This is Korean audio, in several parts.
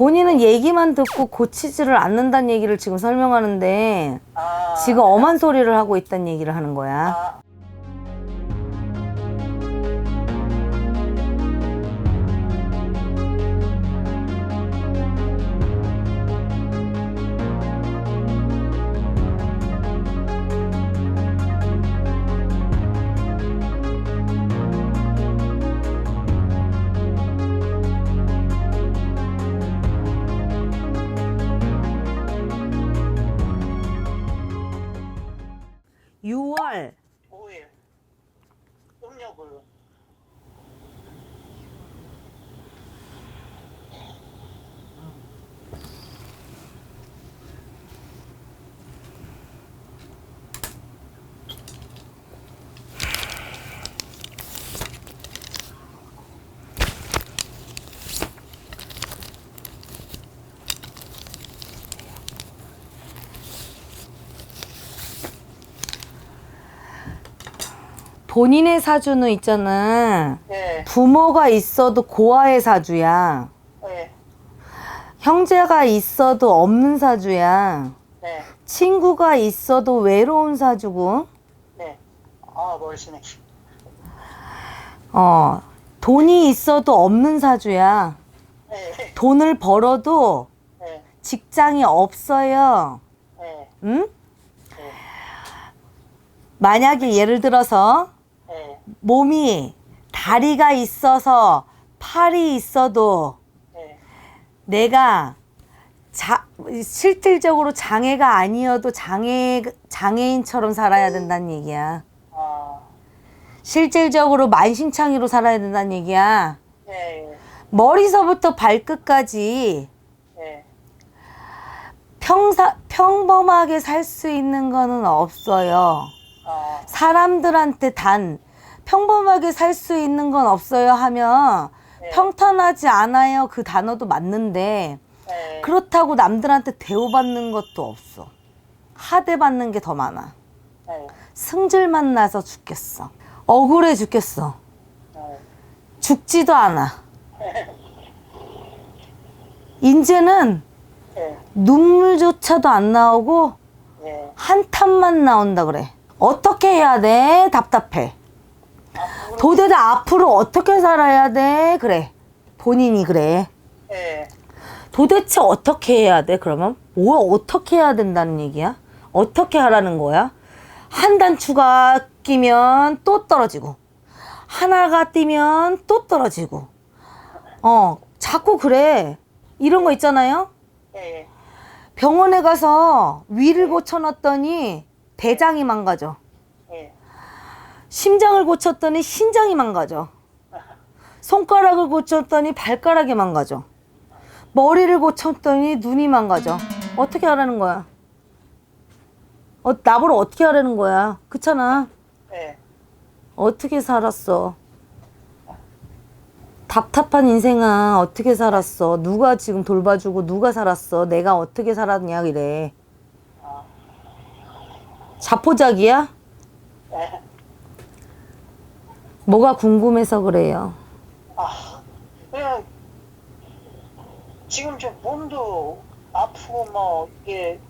본인은 얘기만 듣고 고치지를 않는다는 얘기를 지금 설명하는데 아, 지금 엄한 소리를 하고 있다는 얘기를 하는 거야. 아, 본인의 사주는 있잖아. 네, 부모가 있어도 고아의 사주야. 네, 형제가 있어도 없는 사주야. 네, 친구가 있어도 외로운 사주고. 네. 아, 머리쓰네. 어. 돈이 있어도 없는 사주야. 네, 돈을 벌어도 네, 직장이 없어요. 네, 응? 네, 만약에 예를 들어서 네, 몸이 다리가 있어서 팔이 있어도 네, 내가 자, 실질적으로 장애가 아니어도 장애, 장애인처럼 살아야 된다는 얘기야. 아, 실질적으로 만신창이로 살아야 된다는 얘기야. 네, 머리서부터 발끝까지 네, 평사, 평범하게 살 수 있는 거는 없어요. 아, 사람들한테 단 평범하게 살 수 있는 건 없어요 하면 네. 평탄하지 않아요 그 단어도 맞는데 네, 그렇다고 남들한테 대우받는 것도 없어. 하대받는 게 더 많아. 네, 승질 만 나서 죽겠어. 억울해 죽겠어. 네, 죽지도 않아. 이제는 네, 눈물조차도 안 나오고 네. 한탄만 나온다 그래. 어떻게 해야 돼? 답답해. 도대체 앞으로 어떻게 살아야 돼? 그래. 본인이 그래. 네, 도대체 어떻게 해야 돼? 그러면 뭐 어떻게 해야 된다는 얘기야? 어떻게 하라는 거야? 한 단 추가 끼면 또 떨어지고 하나가 뛰면 또 떨어지고 어 자꾸 그래 이런 거 있잖아요 네, 병원에 가서 위를 고쳐놨더니 대장이 망가져 네, 심장을 고쳤더니 신장이 망가져. 손가락을 고쳤더니 발가락이 망가져. 머리를 고쳤더니 눈이 망가져. 어떻게 하라는 거야? 어, 나보러 어떻게 하라는 거야? 그렇잖아. 네. 어떻게 살았어? 답답한 인생아, 어떻게 살았어? 누가 지금 돌봐주고 누가 살았어? 내가 어떻게 살았냐, 이래. 자포자기야? 네. 뭐가 궁금해서 그래요. 아, 그냥 지금 좀 몸도 아프고 뭐 이게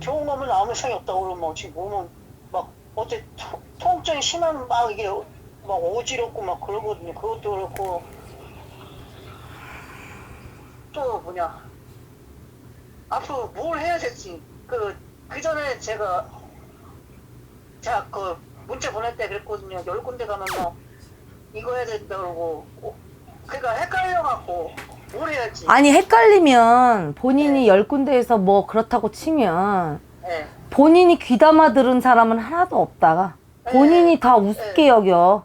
병원 가면 아무 이상이 없다고 그러면 뭐 지금 몸은 막 어때 통- 통증이 심하면 막 이게 막 어지럽고 막 그러거든요. 그것도 그렇고 또 뭐냐 앞으로 뭘 해야 될지 그 그 전에 제가 제가 그 문자 보낼 때 그랬거든요. 열 군데 가면 뭐 이거 해야 된다 그러고 어, 그러니까 헷갈려갖고 뭘 해야지. 아니 헷갈리면 본인이 열 군데에서 뭐 그렇다고 치면 네. 본인이 귀담아 들은 사람은 하나도 없다가 본인이 다 우습게 여겨.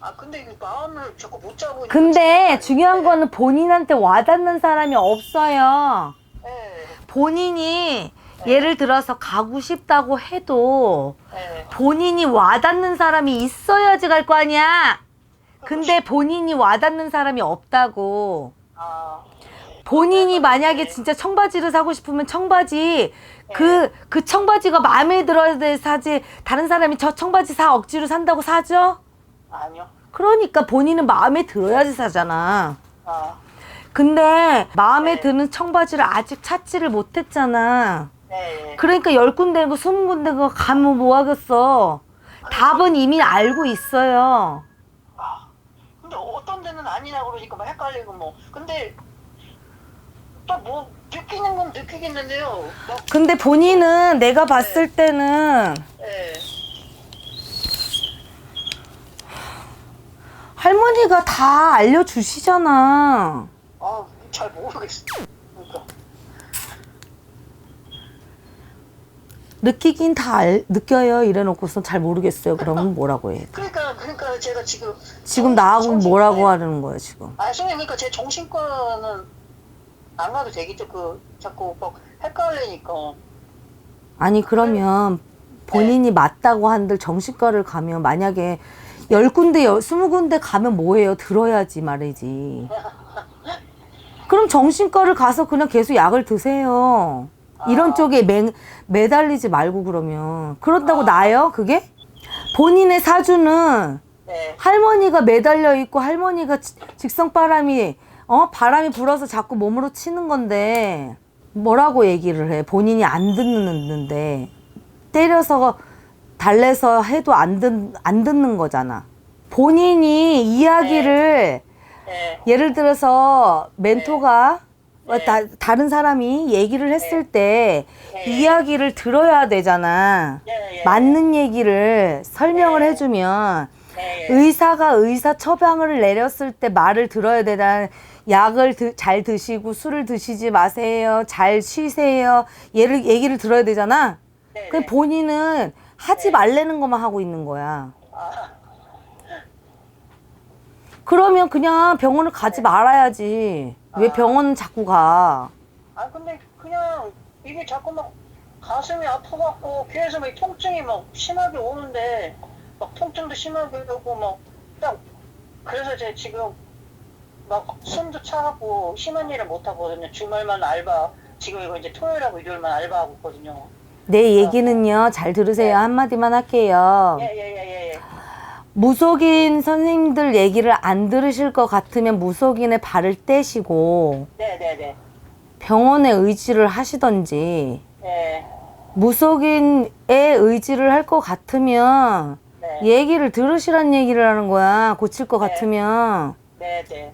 아 근데 이 마음을 자꾸 못 잡고. 있는 근데. 중요한 네. 거는 본인한테 와닿는 사람이 없어요. 네. 본인이 예를 들어서 가고 싶다고 해도 네. 본인이 와닿는 사람이 있어야지 갈 거 아니야. 근데 본인이 와닿는 사람이 없다고. 아. 본인이 만약에 진짜 청바지를 사고 싶으면 청바지 그 그 청바지가 마음에 들어야 돼 사지 다른 사람이 저 청바지 사 억지로 산다고 사죠? 아니요. 그러니까 본인은 마음에 들어야지 사잖아. 아. 근데 마음에 네. 드는 청바지를 아직 찾지를 못했잖아. 네. 그러니까 열 군데고 스무 군데가 가면 뭐 하겠어. 답은 이미 알고 있어요. 근데 어떤 데는 아니라 그러니까 막 헷갈리고 뭐. 근데 또 뭐 느끼는 건 느끼겠는데요. 막 근데 본인은 내가 봤을 때는 예. 할머니가 다 알려주시잖아. 아, 잘 모르겠어. 그러니까. 느끼긴 다 알, 느껴요. 이래놓고선 잘 모르겠어요. 그러면 뭐라고 해? 그러니까 그러니까 제가 지금 지금 정- 나하고 정신- 뭐라고 네. 하는 거야 지금? 아, 선생님 그러니까 제 정신과는 안 가도 되겠죠. 그 자꾸 막 헷갈리니까. 아니 그러면 본인이 맞다고 한들 정신과를 가면 만약에 열 군데, 열, 스무 군데 가면 뭐해요? 들어야지 말이지. 그럼 정신과를 가서 그냥 계속 약을 드세요. 이런 아. 쪽에 매, 매달리지 말고 그러면. 그렇다고 나요? 그게? 본인의 사주는 네. 할머니가 매달려 있고 할머니가 지- 직성 바람이 어 바람이 불어서 자꾸 몸으로 치는 건데 뭐라고 얘기를 해 본인이 안 듣는데 때려서 달래서 해도 안, 듣, 안 듣는 거잖아 본인이 이야기를 네. 예를 들어서 멘토가 네. 다, 다른 사람이 얘기를 했을 때 네. 이야기를 들어야 되잖아 예, 예. 맞는 얘기를 설명을 네. 해주면. 의사가 의사 처방을 내렸을 때 말을 들어야 되다. 약을 드- 잘 드시고 술을 드시지 마세요. 잘 쉬세요. 얘를 얘기를 들어야 되잖아. 네, 그 네. 본인은 하지 네. 말라는 것만 하고 있는 거야. 아, 그러면 그냥 병원을 가지 말아야지. 왜 아. 병원은 자꾸 가? 아 근데 그냥 이게 자꾸 막 가슴이 아파갖고 귀에서 막 통증이 막 심하게 오는데 막 통증도 심하게 오고 막딱 그래서 제가 지금 막 숨도 차갖고 심한 일을 못 하거든요. 주말만 알바 지금 이거 이제 토요일하고 일요일만 알바하고 있거든요. 내 얘기는요. 잘 들으세요. 네. 한마디만 할게요. 예예예 예. 예, 예. 무속인 선생님들 얘기를 안 들으실 것 같으면 무속인의 발을 떼시고 네네네. 병원에 의지를 하시던지 예. 무속인의 의지를 할 것 같으면 네. 얘기를 들으시란 얘기를 하는 거야. 고칠 것 네. 같으면 네네.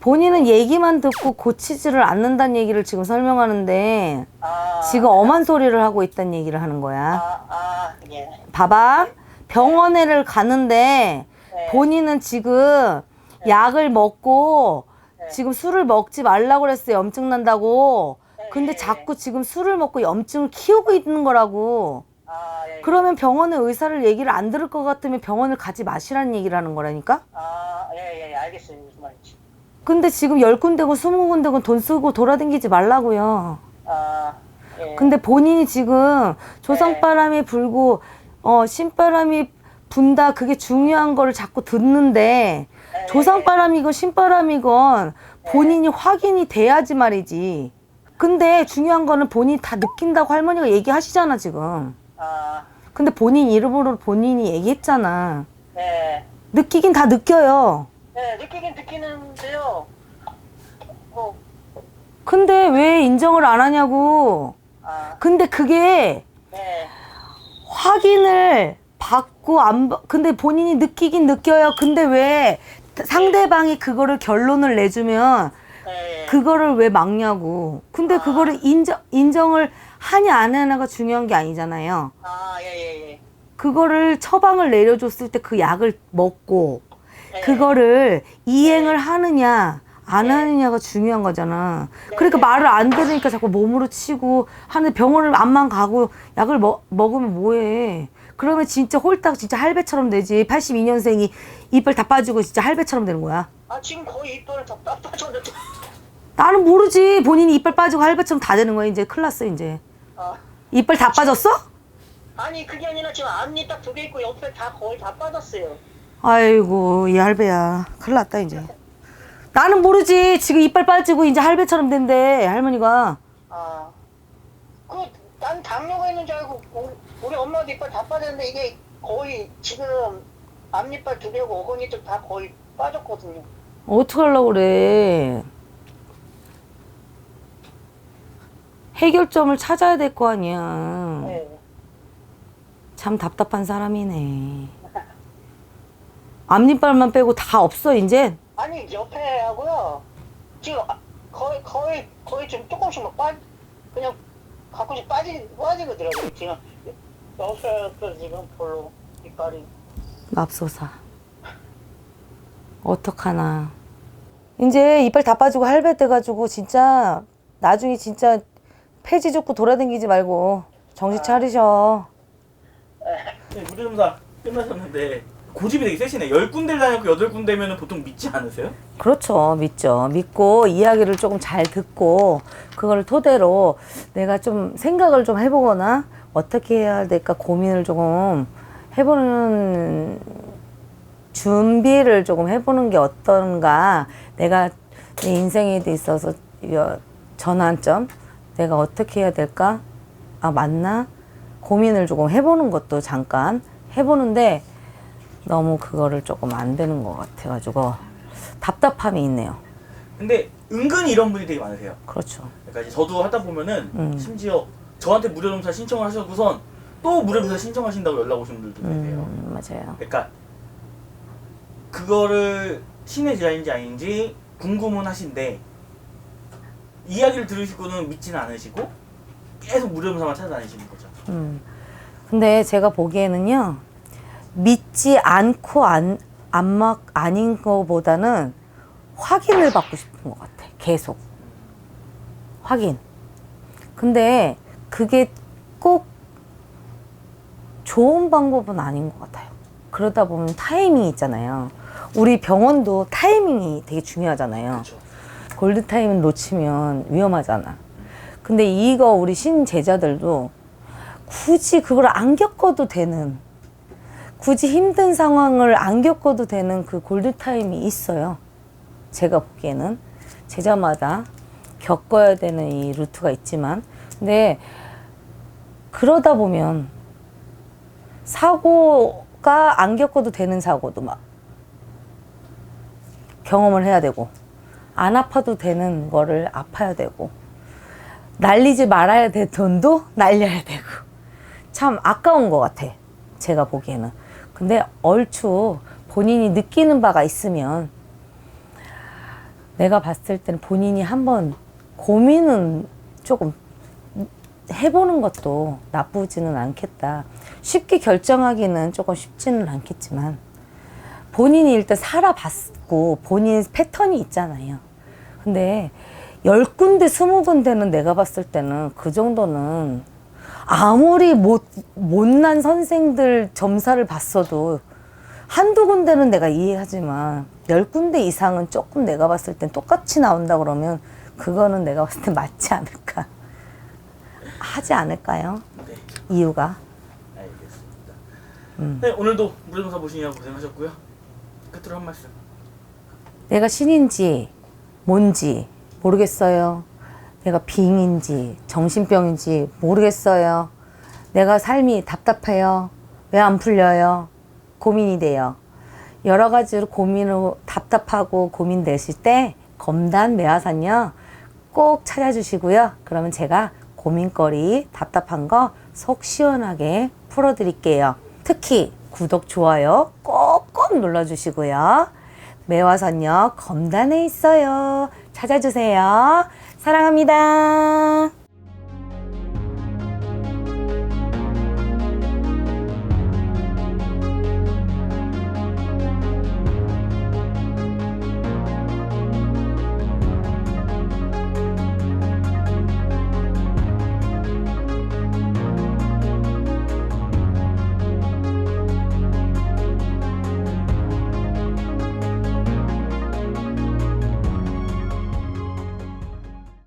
본인은 얘기만 듣고 고치지를 않는다는 얘기를 지금 설명하는데 아. 지금 엄한 소리를 하고 있다는 얘기를 하는 거야. 아, 아, 예. 봐봐. 병원에를 가는데 네. 본인은 지금 약을 먹고 네. 지금 술을 먹지 말라고 그랬어요. 염증 난다고. 근데 네. 자꾸 지금 술을 먹고 염증을 키우고 있는 거라고. 아, 예. 그러면 병원의 의사를 얘기를 안 들을 것 같으면 병원을 가지 마시라는 얘기를 하는 거라니까? 아, 예, 예, 알겠어요. 무슨 말인지. 근데 지금 열 군데고 스무 군데고 돈 쓰고 돌아다니지 말라고요. 아, 예. 근데 본인이 지금 조성바람이 불고 어 신바람이 분다 그게 중요한 거를 자꾸 듣는데 예, 조성바람이건 신바람이건 본인이 확인이 돼야지 말이지. 근데 중요한 거는 본인이 다 느낀다고 할머니가 얘기하시잖아 지금. 아, 근데 본인 이름으로 본인이 얘기했잖아. 네. 느끼긴 다 느껴요. 네, 느끼긴 느끼는데요. 뭐, 근데 왜 인정을 안 하냐고. 아, 근데 그게 네. 확인을 받고 안, 받- 근데 본인이 느끼긴 느껴요. 근데 왜 상대방이 그거를 결론을 내주면 네. 그거를 왜 막냐고. 근데 아. 그거를 인정, 인정을 하냐 안 하냐가 중요한 게 아니잖아요. 아, 예, 예, 예. 그거를 처방을 내려줬을 때 그 약을 먹고 네. 그거를 이행을 하느냐 안 네. 하느냐가 중요한 거잖아. 네. 그러니까 말을 안 들으니까 자꾸 몸으로 치고 하는데 병원을 안만 가고 약을 먹, 먹으면 뭐해. 그러면 진짜 홀딱 진짜 할배처럼 되지. 82년생이 이빨 다 빠지고 진짜 할배처럼 되는 거야. 아, 지금 거의 이빨을 다 빠- 빠졌는데. 나는 모르지. 본인이 이빨 빠지고 할배처럼 다 되는 거야. 이제 큰일 났어, 이제. 아, 이빨 다 빠졌어? 아니, 그게 아니라 지금 앞니 딱 두 개 있고 옆에 다 거의 다 빠졌어요. 아이고, 이 할배야. 큰일 났다, 이제. 나는 모르지. 지금 이빨 빠지고 이제 할배처럼 된대 할머니가. 아. 그 난 당뇨가 있는 줄 알고 우리, 우리 엄마도 이빨 다 빠졌는데 이게 거의 지금 앞니빨 두 개고 어건이 좀 다 거의 빠졌거든요. 어떡하려고 그래. 해결점을 찾아야 될 거 아니야. 네. 참 답답한 사람이네. 앞니빨만 빼고 다 없어, 이제. 아니 옆에 하고요. 지금 아- 거의 거의 거의 좀 조금씩 막 빠, 그냥 가끔씩 빠지 빠지거든요. 지금 옆에도 지금 별로 이빨이 맙소사. 어떡하나. 이제 이빨 다 빠지고 할배 돼가지고 진짜 나중에 진짜 폐지 죽고 돌아다니지 말고 정신 차리셔. 네, 무료점사 끝나셨는데 고집이 되게 세시네. 열 군데를 다녔고 여덟 군데면 보통 믿지 않으세요? 그렇죠. 믿죠. 믿고 이야기를 조금 잘 듣고 그걸 토대로 내가 좀 생각을 좀 해보거나 어떻게 해야 될까 고민을 조금 해보는 준비를 조금 해보는 게 어떤가. 내가 내 인생에 있어서 여- 전환점 내가 어떻게 해야 될까? 아 맞나? 고민을 조금 해보는 것도 잠깐 해보는데 너무 그거를 조금 안 되는 것 같아가지고 답답함이 있네요. 근데 은근히 이런 분이 되게 많으세요. 그렇죠. 그러니까 이제 저도 하다 보면은 음. 심지어 저한테 무료점사 신청을 하셔고선 또 무료점사 신청하신다고 연락 오신 분들도 계세요. 음, 맞아요. 그러니까 그거를 신의 제자인지 아닌지 궁금은 하신데 이야기를 들으시고는 믿지는 않으시고 계속 무료점사만 찾아다니시는 거죠. 음. 근데 제가 보기에는요, 믿지 않고 안, 안 막, 아닌 거보다는 확인을 받고 싶은 것 같아. 계속. 확인. 근데 그게 꼭 좋은 방법은 아닌 것 같아요. 그러다 보면 타이밍이 있잖아요. 우리 병원도 타이밍이 되게 중요하잖아요. 그렇죠. 골드 타임을 놓치면 위험하잖아. 근데 이거 우리 신 제자들도 굳이 그걸 안 겪어도 되는 굳이 힘든 상황을 안 겪어도 되는 그 골드 타임이 있어요. 제가 보기에는. 제자마다 겪어야 되는 이 루트가 있지만. 근데 그러다 보면 사고가 안 겪어도 되는 사고도 막 경험을 해야 되고 안 아파도 되는 거를 아파야 되고 날리지 말아야 될 돈도 날려야 되고. 참 아까운 것 같아 제가 보기에는 근데 얼추 본인이 느끼는 바가 있으면 내가 봤을 때는 본인이 한번 고민은 조금 해보는 것도 나쁘지는 않겠다 쉽게 결정하기는 조금 쉽지는 않겠지만 본인이 일단 살아봤고 본인 패턴이 있잖아요. 근데 열 군데 스무 군데는 내가 봤을 때는 그 정도는 아무리 못 못난 선생들 점사를 봤어도 한두 군데는 내가 이해하지만 열 군데 이상은 조금 내가 봤을 땐 똑같이 나온다 그러면 그거는 내가 봤을 때 맞지 않을까 하지 않을까요? 네, 이유가 알겠습니다. 음. 네, 오늘도 무료점사 보시느라 고생하셨고요. 끝으로 한 말씀. 내가 신인지 뭔지 모르겠어요. 내가 빙인지 정신병인지 모르겠어요. 내가 삶이 답답해요. 왜 안 풀려요? 고민이 돼요. 여러 가지로 고민으로 답답하고 고민되실 때 검단 매화산요 꼭 찾아주시고요. 그러면 제가 고민거리 답답한 거 속 시원하게 풀어드릴게요. 특히 구독, 좋아요 꼭꼭 눌러주시고요. 매화산역 검단에 있어요. 찾아주세요. 사랑합니다.